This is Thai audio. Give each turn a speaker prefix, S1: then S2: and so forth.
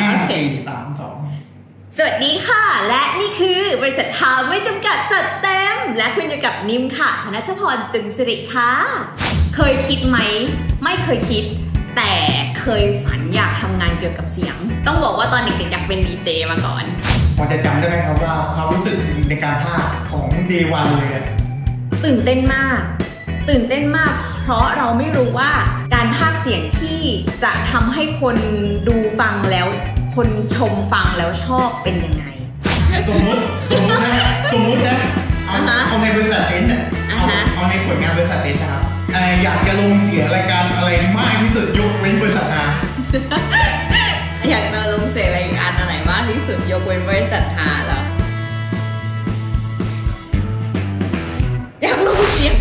S1: ห้า
S2: โอเค
S1: สามสอง
S2: สวัสดีค่ะ และนี่คือบริษัททาไม่จำกัดจัดเต็ม และคุณอยู่กับนิมค่ะธนชพรจึงสิริค่ะ เคยคิดไหม ไม่เคยคิด แต่เคยฝันอยากทำงานเกี่ยวกับเสียง ต้องบอกว่าตอนเด็กๆอยากเป็นดีเจมาก่อน
S1: พอจะจำได้ไหมครับว่าความรู้สึกในการพากของเดวันเลย
S2: ตื่นเต้นมาก ตื่นเต้นมาก เพราะเราไม่รู้ว่า สียงที่จะทำให้คนดูฟังแล้ว คนชมฟังแล้วชอบเป็นยังไง
S1: สมมติสมมตินะสมมตินะเอา
S2: อ่าฮะ
S1: เอาในบริษัทเซนต์เนี่ยเอา
S2: อ่าฮะ
S1: เอาในผลงานบริษัทเซนต์นะครับเอ่ออยากจะลงเสียงรายการอะไรมากที่สุดยกเว้นบริษัทอา
S2: อยากจะลงเสียงรายการอะไรมากที่สุดยกเว้นบริษัทหาเหรออยากลงเสียง